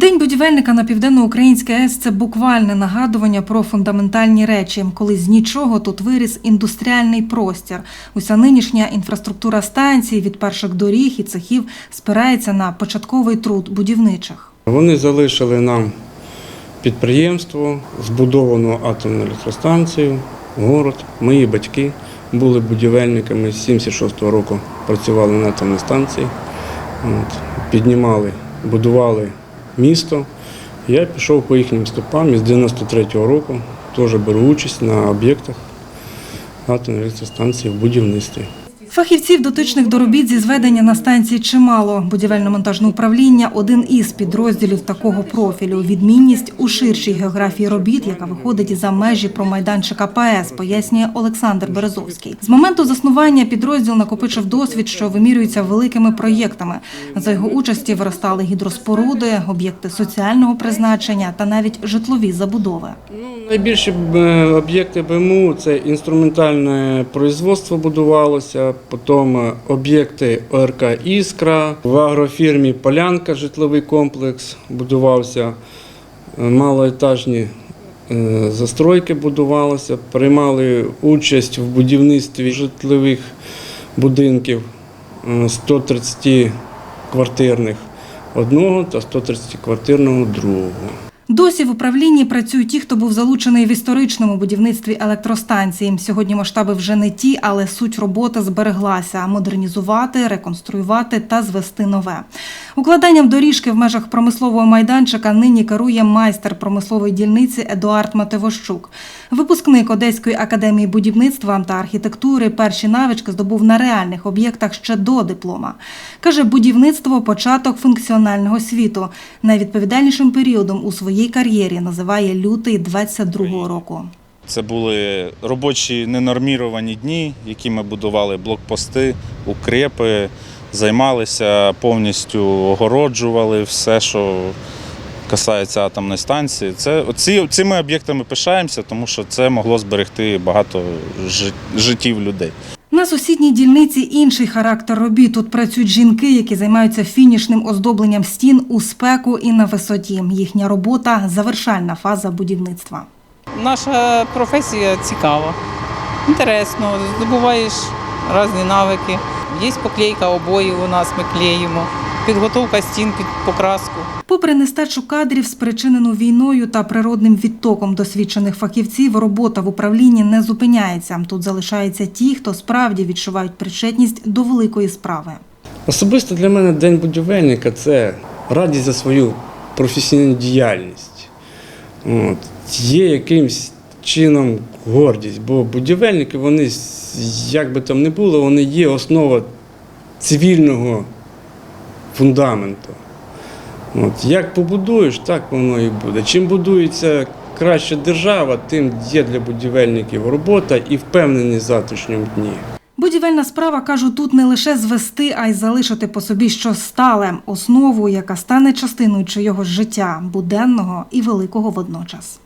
День будівельника на південноукраїнській АЕС – це буквальне нагадування про фундаментальні речі, коли з нічого тут виріс індустріальний простір. Уся нинішня інфраструктура станції від перших доріг і цехів спирається на початковий труд будівничих. Вони залишили нам підприємство, збудовану атомну електростанцію, город. Мої батьки були будівельниками з 76-го року, працювали на атомній станції, піднімали, будували місто. Я пішов по їхнім стопам із з 93-го року теж беру участь на об'єктах атомної електростанції в будівництві. Фахівців, дотичних до робіт зі зведення на станції чимало. Будівельно-монтажне управління – один із підрозділів такого профілю. Відмінність у ширшій географії робіт, яка виходить за межі промайданчика ПАЕС, пояснює Олександр Березовський. З моменту заснування підрозділ накопичив досвід, що вимірюється великими проєктами. За його участі виростали гідроспоруди, об'єкти соціального призначення та навіть житлові забудови. Ну, найбільші е, об'єкти БМУ це інструментальне производство будувалося, потім е, об'єкти ОРК Іскра, в агрофірмі Полянка житловий комплекс будувався, е, малоетажні е, застройки будувалися, приймали участь в будівництві житлових будинків е, 130 квартирних одного та 130 квартирного другого. Досі в управлінні працюють ті, хто був залучений в історичному будівництві електростанції. Сьогодні масштаби вже не ті, але суть роботи збереглася: модернізувати, реконструювати та звести нове. Укладанням доріжки в межах промислового майданчика нині керує майстер промислової дільниці Едуард Матевощук. Випускник Одеської академії будівництва та архітектури перші навички здобув на реальних об'єктах ще до диплома. Каже, будівництво початок функціонального світу. Найвідповідальнішим періодом у своїй кар'єрі називає лютий 22-го року. Це були робочі ненорміровані дні, які ми будували блокпости, укрепи, займалися повністю огороджували все, що касається атомної станції. Це ці, цими об'єктами пишаємося, тому що це могло зберегти багато життів людей. На сусідній дільниці інший характер робіт. Тут працюють жінки, які займаються фінішним оздобленням стін у спеку і на висоті. Їхня робота завершальна фаза будівництва. Наша професія цікава, інтересно, здобуваєш різні навики. Є поклейка обоїв у нас, ми клеїмо, підготовка стін під покраску. Попри нестачу кадрів, спричинену війною та природним відтоком досвідчених фахівців, робота в управлінні не зупиняється. Тут залишаються ті, хто справді відчувають причетність до великої справи. Особисто для мене День будівельника це радість за свою професійну діяльність. От. Є якимсь чином гордість, бо будівельники, вони, як би там не було, вони є основа цивільного фундаменту. От. Як побудуєш, так воно і буде. Чим будується краща держава, тим є для будівельників робота і впевненість в завтрашньому дні. Будівельна справа, кажуть, тут не лише звести, а й залишити по собі щось стале, основу, яка стане частиною чийогось життя, буденного і великого водночас.